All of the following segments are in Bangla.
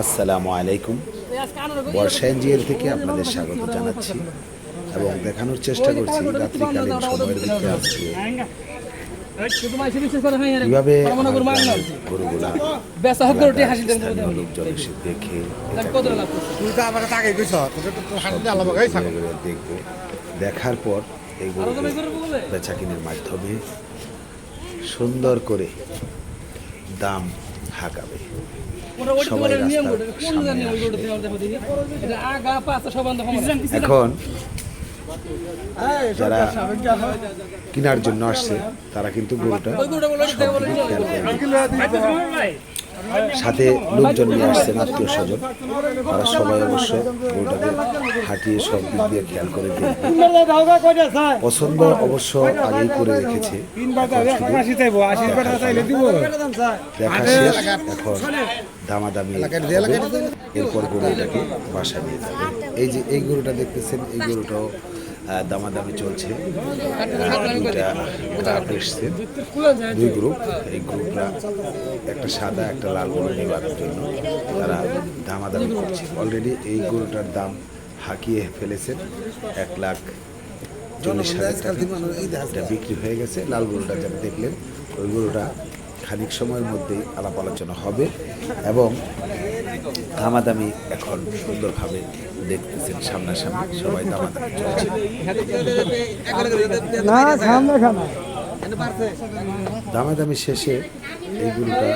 আসসালামু আলাইকুম। বর্ষা থেকে আপনাদের স্বাগত জানাচ্ছি এবং দেখানোর চেষ্টা করছি রাত্রিকালীন সময়ের বেচা লোকজন এসে দেখে দেখার পর এই গরুকে বেচাকিনের মাধ্যমে সুন্দর করে দাম হাঁকাবে। সবাই রাস্তার এখন যারা কেনার জন্য আসছে তারা কিন্তু গরুটা খেয়াল করে। দেখবে। সাথে লোকজন নিয়ে আসছেন আত্মীয় স্বজন। তারা সবাই অবশ্য গরুটাকে হাঁটিয়ে সব দিক দিয়ে খেয়াল করে পছন্দ অবশ্য আগেই করে রেখেছে। দেখা শেষ এখন দামাদামি। এরপর গরুটাকে বাসায় নিয়ে যাবে। এই যে এই গরুটা দেখতেছেন এই গরুটাও দামাদামি চলছে। দুইটা দুই গ্রুপ এই গ্রুপরা একটা সাদা, একটা লাল গরু নেওয়ার জন্য তারা দামাদামি করছে। অলরেডি এই গরুটার দাম হাঁকিয়ে ফেলেছেন এক লাখ চল্লিশ হাজার টাকা। বিক্রি হয়ে গেছে। লাল গরুটা যেটা দেখলেন। ওই গরুটা খানিক সময়ের মধ্যেই আলাপ আলোচনা হবে এবং দামাদামি এখন সুন্দরভাবে দেখতেছেন সামনাসামনি। সবাই দামাদামি চলছে। দামাদামি শেষে এই গরুটা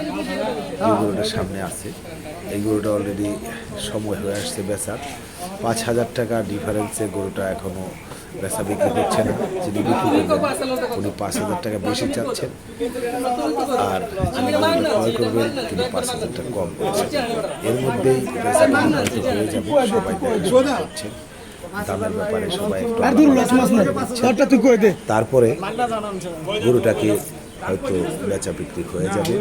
এই গরুটা সামনে আছে। এই গরুটা অলরেডি সময় হয়ে আসছে বেচার। পাঁচ হাজার টাকা ডিফারেন্সে গরুটা এখনও বেচা বিক্রি হচ্ছে না যিনি বিক্রি করবেন উনি পাঁচ হাজার টাকা বেশি চাচ্ছেন। আর যিনি ক্রয় করবেন তিনি পাঁচ হাজার টাকা কম করছেন। এর মধ্যেই বেচা বিক্রি হয়ে যাবে সবাই করছেন। দামের ব্যাপারে সবাই। তারপরে গরুটাকে হয়তো বেচা বিক্রি হয়ে যাবে।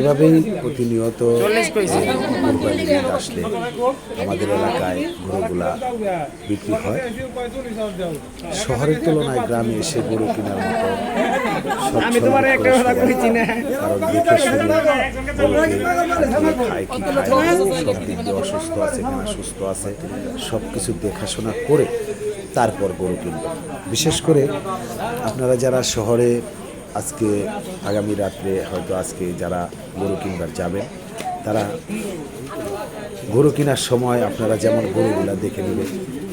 এভাবেই প্রতিনিয়ত ঈদ আসলে আমাদের এলাকায় গরুগুলা বিক্রি হয়। শহরের তুলনায় গ্রামে এসে গরু কেনার মতো আমি তোমার একটা কথা কইছি না। কারণ দেখে শুনে খায় কি খায় সব দিক দিয়ে অসুস্থ আছে কিনা সুস্থ আছে সব কিছু দেখাশোনা করে তারপর গরু কিনবেন বিশেষ করে আপনারা যারা শহরে আজকে আগামী রাত্রে হয়তো আজকে যারা গরু কিনবার যাবেন, তারা গরু কেনার সময় আপনারা যেমন গরুগুলো দেখে নেবেন,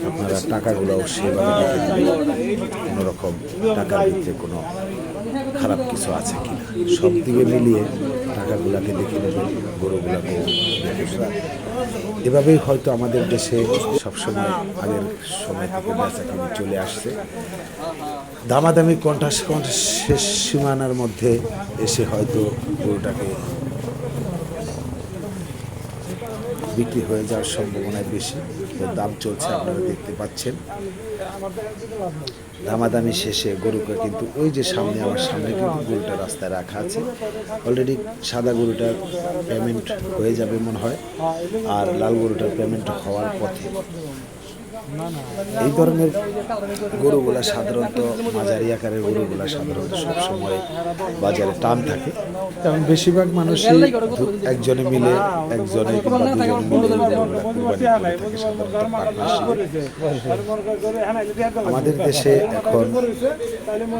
আপনারা টাকাগুলোও সেভাবে দেখে নেবেন। কোনোরকম টাকার ভিতরে কোনো খারাপ কিছু আছে কিনা। সব দিকে মিলিয়ে টাকাগুলাকে দেখে নেবেন গরুগুলাকে এভাবেই হয়তো আমাদের দেশে সবসময় আগের সময় থেকে বেচা চলে আসছে। দামাদামি কণ্ঠাস শেষ সীমানার মধ্যে এসে হয়তো গরুটাকে বিক্রি হয়ে যাওয়ার সম্ভাবনায় বেশি। দাম চলছে, আপনারা দেখতে পাচ্ছেন। দামাদামি শেষে গরুকে কিন্তু ওই যে সামনে, আমার সামনে কিন্তু গরুটা রাস্তায় রাখা আছে। অলরেডি সাদা গরুটার পেমেন্ট হয়ে যাবে মনে হয়। আর লাল গরুটার পেমেন্ট হওয়ার পথে। এই ধরনের গরুগুলা সাধারণত মাঝারি আকারের গরুগুলা সাধারণত সবসময় বাজারে টান থাকে কারণ বেশিরভাগ মানুষই একজনে মিলে একজনে কিংবা দুজনে মিলে। আমাদের দেশে এখন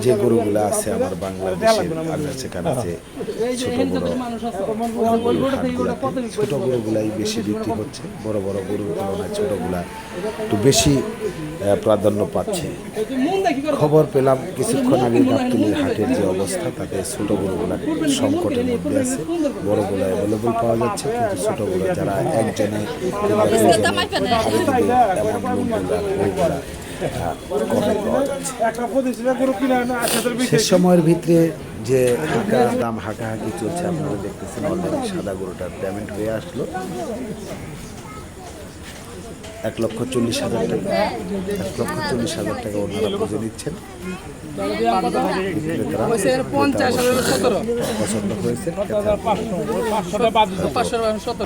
যে গরুগুলা আছে আমার বাংলাদেশের আনাচে কানাচে ছোট বড় ছোট গরুগুলাই বেশি বিক্রি হচ্ছে বড় বড় গরুর তুলনায় ছোটগুলা একটু বেশি প্রাধান্য পাচ্ছে। খবর পেলাম কিছুক্ষণ আগে গাবতলির হাটের যে অবস্থা তাতে ছোট গরুগুলা সংকটের মধ্যে আছে। বড়গুলো অ্যাভেলেবল পাওয়া যাচ্ছে কিন্তু ছোটগুলো যারা একজনে শেষ সময়ের ভিতরে যে হাঁকা দাম হাঁকাহাঁকি চলছে আপনারা দেখতেছেন অলরেডি সাদা গরুটার পেমেন্ট হয়ে আসলো। এক লক্ষ চল্লিশ হাজার টাকা এক লক্ষ চল্লিশ হাজার টাকা ওনারা বুঝে নিচ্ছেন। পছন্দ হয়েছে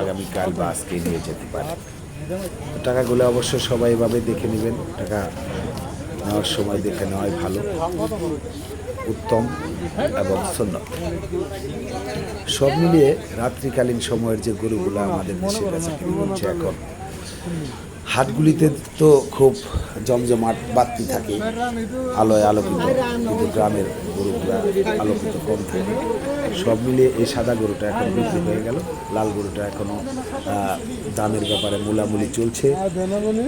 আগামীকাল বা আজকে নিয়ে যেতে পারে। টাকাগুলো অবশ্য সবাই এভাবে দেখে নেবেন। টাকা নেওয়ার সময় দেখে নেওয়াই ভালো। উত্তম এবং সুন্নত সব মিলিয়ে রাত্রিকালীন সময়ের যে গরুগুলো আমাদের দেশে বেচা হচ্ছে এখন হাটগুলিতে তো খুব জমজমাট বাড়তি থাকে, আলোয় আলোকিত, কিন্তু গ্রামের গরুগুলা আলোকিত কম থাকে। সব মিলিয়ে এই সাদা গরুটা এখন বিক্রি হয়ে গেল। লাল গরুটা এখনও দামের ব্যাপারে মূলামূলি চলছে।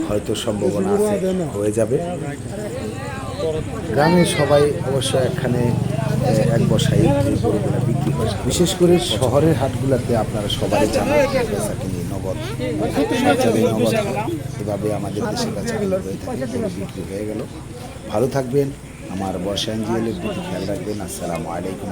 হয়তো সম্ভাবনা আছে, হয়ে যাবে। গ্রামে সবাই অবশ্য এখানে এক এই গরুগুলা বিক্রি করে। বিশেষ করে শহরের হাটগুলোতে আপনারা সবাই জানেন হয়। এভাবে আমাদের দেশের কাছে বিক্রি হয়ে গেল। ভালো থাকবেন। আমার বর্ষায় এনজিএলের দিকে খেয়াল রাখবেন। আসসালামু আলাইকুম